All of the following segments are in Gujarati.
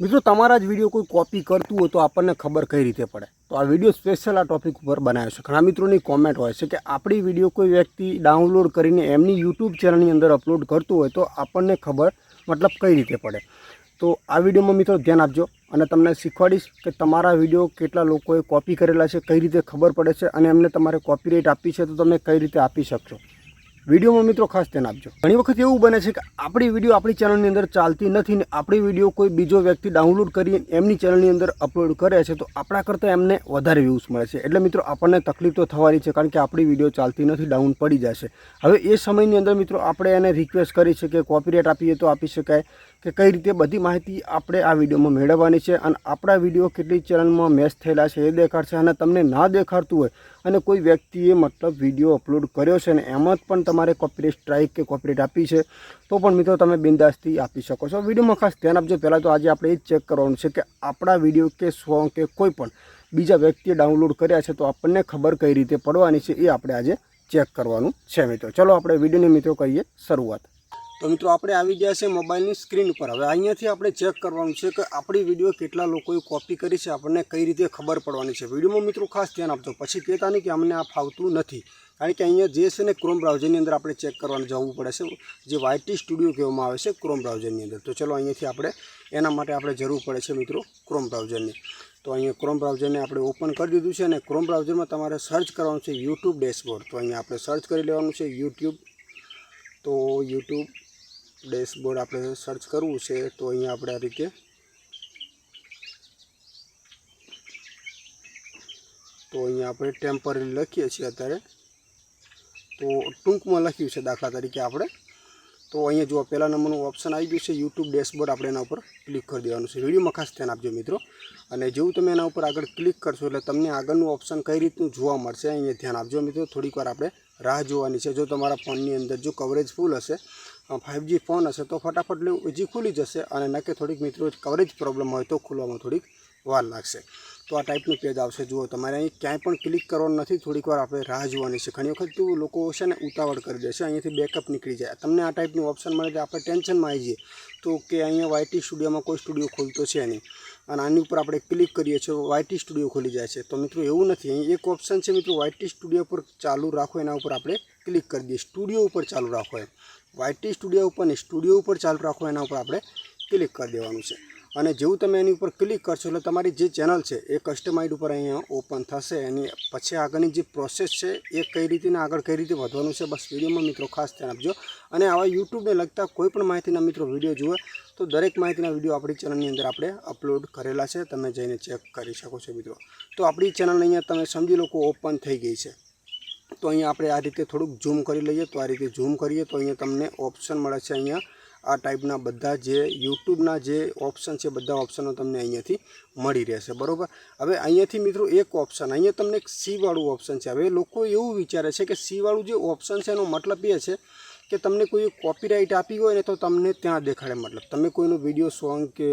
મિત્રો, તમારા જ વીડિયો કોઈ કોપી કરતું હોય તો આપણને ખબર કઈ રીતે પડે? તો આ વીડિયો સ્પેશિયલ આ ટોપિક ઉપર બનાવ્યો છે. ઘણા મિત્રોની કોમેન્ટ હોય છે કે આપણી વીડિયો કોઈ વ્યક્તિ ડાઉનલોડ કરીને એમની યુટ્યુબ ચેનલની અંદર અપલોડ કરતું હોય તો આપણને ખબર મતલબ કઈ રીતે પડે. તો આ વિડીયોમાં મિત્રો ધ્યાન આપજો અને તમને શીખવાડીશ કે તમારા વીડિયો કેટલા લોકોએ કોપી કરેલા છે, કઈ રીતે ખબર પડે છે અને એમને તમારે કોપીરાઇટ આપી છે તો તમે કઈ રીતે આપી શકશો. વિડીયોમાં મિત્રો ખાસ ધ્યાન આપજો. ઘણી વખત એવું બને છે કે આપણી વીડિયો આપણી ચેનલની અંદર ચાલતી નથી ને આપણી વીડિયો કોઈ બીજો વ્યક્તિ ડાઉનલોડ કરી એમની ચેનલની અંદર અપલોડ કરે છે, તો આપણા કરતાં એમને વધારે વ્યૂઝ મળે છે. એટલે મિત્રો આપણને તકલીફ તો થવાની છે, કારણ કે આપણી વીડિયો ચાલતી નથી ડાઉન પડી જશે. હવે એ સમયની અંદર મિત્રો આપણે એને રિક્વેસ્ટ કરી છે કે કોપીરાઇટ આપીએ તો આપી શકાય. કે કઈ રીતે બધી માહિતી આપણે આ વિડીયોમાં મેળવવાની છે અને આપણા વીડિયો કેટલી ચેનલમાં મેચ થયેલા છે એ દેખાડશે અને તમને ના દેખાડતું હોય અને કોઈ વ્યક્તિએ મતલબ વીડિયો અપલોડ કર્યો છે અને એમાં પણ તમારે કોપીરેટ સ્ટ્રાઇક કે કોપીરેટ આપી છે, તો પણ મિત્રો તમે બિંદાસથી આપી શકો છો. વિડીયોમાં ખાસ ધ્યાન આપજો. પહેલાં તો આજે આપણે એ ચેક કરવાનું છે કે આપણા વીડિયો કે સોંગ કે કોઈ પણ બીજા વ્યક્તિએ ડાઉનલોડ કર્યા છે તો આપણને ખબર કઈ રીતે પડવાની છે એ આપણે આજે ચેક કરવાનું છે મિત્રો. ચલો આપણે વિડીયોની મિત્રો કહીએ શરૂઆત. તો મિત્રો આપણે આવી ગયા છે મોબાઈલની સ્ક્રીન ઉપર. હવે અહીંયાથી આપણે ચેક કરવાનું છે કે આપણી વીડિયો કેટલા લોકોએ કોપી કરી છે, આપણને કઈ રીતે ખબર પડવાની છે. વિડીયોમાં મિત્રો ખાસ ધ્યાન આપજો. પછી કહેતા નહીં કે અમને આ ફાવતું નથી. કારણ કે અહીંયા જે છે ને ક્રોમ બ્રાઉઝરની અંદર આપણે ચેક કરવાનું જવું પડે છે. જે વાયટી સ્ટુડિયો કહેવામાં આવે છે ક્રોમ બ્રાઉઝરની અંદર. તો ચલો અહીંયાથી આપણે એના માટે આપણે જરૂર પડે છે મિત્રો ક્રોમ બ્રાઉઝરની તો અહીંયા ક્રોમ બ્રાઉઝરને આપણે ઓપન કરી દીધું છે અને ક્રોમ બ્રાઉઝરમાં તમારે સર્ચ કરવાનું છે યુટ્યુબ ડેશબોર્ડ તો અહીંયા આપણે સર્ચ કરી લેવાનું છે યુટ્યુબ તો યુટ્યુબ ડેશબોર્ડ આપણે સર્ચ કરવું છે, તો અહીંયા આપણે આ રીતે તો અહીંયા આપણે ટેમ્પરરી લખીએ છીએ અત્યારે. તો ટૂંકમાં લખ્યું છે દાખલા તરીકે આપણે. તો અહીંયા જુઓ, પહેલા નંબરનું ઓપ્શન આવી ગયું છે યુટ્યુબ ડેશબોર્ડ આપણે એના ઉપર ક્લિક કરી દેવાનું છે. વિડીયોમાં ખાસ ધ્યાન આપજો મિત્રો. અને જેવું તમે એના ઉપર આગળ ક્લિક કરશો એટલે તમને આગળનું ઓપ્શન કઈ રીતનું જોવા મળશે, અહીંયા ધ્યાન આપજો મિત્રો. થોડીક વાર આપણે રાહ જોવાની છે. જો તમારા ફોનની અંદર જો કવરેજ ફૂલ હશે ફાઇવજી ફોન હશે, તો ફટાફટ હજી ખુલી જશે અને ન કે થોડીક મિત્રો કવરેજ પ્રોબ્લેમ હોય તો ખુલવામાં થોડીક વાર લાગશે. તો આ ટાઈપનું પેજ આવશે. જુઓ, તમારે અહીં ક્યાંય પણ ક્લિક કરવાનું નથી. થોડીક વાર આપણે રાહ જોવાની છે. ઘણી વખત તો લોકો છે ને ઉતાવળ કરી દેશે અહીંયાથી બેકઅપ નીકળી જાય. તમને આ ટાઈપનું ઓપ્શન મળે તો આપણે ટેન્શનમાં આવી જઈએ તો કે અહીંયા વાયટી સ્ટુડિયોમાં કોઈ સ્ટુડિયો ખોલતો છે નહીં. અને આની ઉપર આપણે ક્લિક કરીએ છીએ વાયટી સ્ટુડિયો ખોલી જાય છે. તો મિત્રો એવું નથી, અહીં એક ઓપ્શન છે મિત્રો વાયટી સ્ટુડિયો પર ચાલુ રાખો, એના ઉપર આપણે ક્લિક કરી દઈએ. સ્ટુડિયો ઉપર ચાલુ રાખો એમ. વાયટી સ્ટુડિયો ઉપર ને સ્ટુડિયો ઉપર ચાલુ રાખો, એના ઉપર આપણે ક્લિક કરી દેવાનું છે. અને જેવું તમે એની ઉપર ક્લિક કરશો, એટલે તમારી જે ચેનલ છે એ કસ્ટમાઇડ ઉપર અહીંયા ઓપન થશે. એની પછી આગળની જે પ્રોસેસ છે એ કઈ રીતે આગળ કઈ રીતે વધવાનું છે, બસ વિડીયોમાં મિત્રો ખાસ ધ્યાન આપજો. અને આવા યુટ્યુબને લગતા કોઈ પણ માહિતીના મિત્રો વીડિયો જુએ તો દરેક માહિતીના વીડિયો આપણી ચેનલની અંદર આપણે અપલોડ કરેલા છે. તમે જઈને ચેક કરી શકો છો મિત્રો. તો આપણી ચેનલ અહીંયા તમે સમજી લોકો ઓપન થઈ ગઈ છે. તો અહીંયા આપણે આ રીતે થોડુંક ઝૂમ કરી લઈએ. તો આ રીતે ઝૂમ કરીએ તો અહીંયા તમને ઓપ્શન મળે છે અહીંયા. આ ટાઈપના બધા જે યુટ્યુબના જે ઓપ્શન છે, બધા ઓપ્શનો તમને અહીંયાથી મળી રહેશે, બરાબર? હવે અહીંયાથી મિત્રો એક ઓપ્શન અહીંયા તમને એક સીવાળું ઓપ્શન છે. હવે લોકો એવું વિચારે છે કે સીવાળું જે ઓપ્શન છે એનો મતલબ એ છે કે તમને કોઈ કોપીરાઇટ આપી હોય ને તો તમને ત્યાં દેખાડે મતલબ. તમે કોઈનો વીડિયો સોંગ કે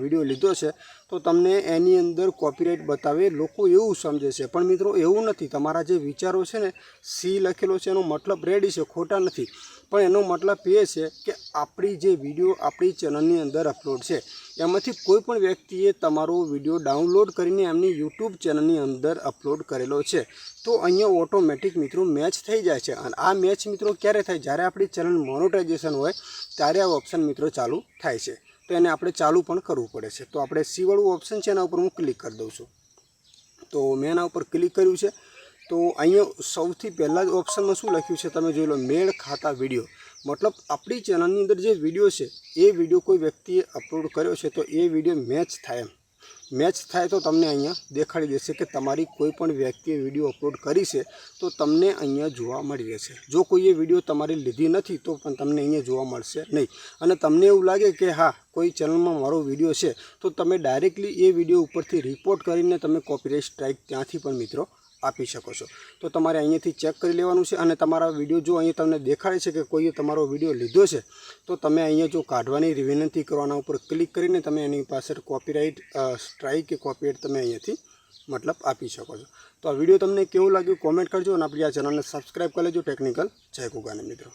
વીડિયો લીધો છે, તો તમને એની અંદર કોપીરાઇટ બતાવે, લોકો એવું સમજે છે. પણ મિત્રો એવું નથી. તમારા જે વિચારો છે ને સી લખેલો છે એનો મતલબ રેડી છે, ખોટા નથી. પણ એનો મતલબ એ છે કે આપણી જે વીડિયો આપણી ચેનલની અંદર અપલોડ છે, એમાંથી કોઈ પણ વ્યક્તિએ તમારો વીડિયો ડાઉનલોડ કરીને એમની યુટ્યુબ ચેનલની અંદર અપલોડ કરેલો છે, તો અહીંયા ઓટોમેટિક મિત્રો મેચ થઈ જાય છે. અને આ મેચ મિત્રો ક્યારે થાય? જ્યારે આપણી ચેનલ મોનોટાઇઝેશન હોય, ત્યારે આ ઓપ્શન મિત્રો ચાલુ થાય છે. તો એને આપણે ચાલુ પણ કરવું પડે છે. તો આપણે સીવાળું ઓપ્શન છે એના ઉપર હું ક્લિક કરી દઉં છું. તો મેં એના ઉપર ક્લિક કર્યું છે. તો અહીંયા સૌથી પહેલાં જ ઓપ્શનમાં શું લખ્યું છે તમે જોઈ લો, મેળ ખાતા વીડિયો મતલબ આપણી ચેનલની અંદર જે વીડિયો છે, એ વીડિયો કોઈ વ્યક્તિએ અપલોડ કર્યો છે તો એ વીડિયો મેચ થાય એમ. મેચ થાય તો તમને અહીંયા દેખાડી દેશે કે તમારી કોઈ પણ વ્યક્તિએ વીડિયો અપલોડ કરી છે તો તમને અહીંયા જોવા મળી રહેશે. જો કોઈએ વીડિયો તમારી લીધી નથી તો પણ તમને અહીંયા જોવા મળશે નહીં. અને તમને એવું લાગે કે હા, કોઈ ચેનલમાં મારો વીડિયો છે તો તમે ડાયરેક્ટલી એ વીડિયો ઉપરથી રિપોર્ટ કરીને તમે કોપીરાઇટ સ્ટ્રાઇક ત્યાંથી પણ મિત્રો આપી શકો છો. તો તમારે અહીંયાથી ચેક કરી લેવાનું છે અને તમારા વીડિયો જો અહીંયા તમને દેખાડે છે કે કોઈએ તમારો વીડિયો લીધો છે, તો તમે અહીંયા જો કાઢવાની વિનંતી કરવાના ઉપર ક્લિક કરીને તમે એની પાસે કોપીરાઇટ સ્ટ્રાઇક કે કોપીરાઇટ તમે અહીંયાથી મતલબ આપી શકો છો. તો આ વીડિયો તમને કેવું લાગ્યું કોમેન્ટ કરજો અને આપણી આ ચેનલને સબસ્ક્રાઈબ કરી લેજો ટેકનિકલ જય કુગાને મિત્રો.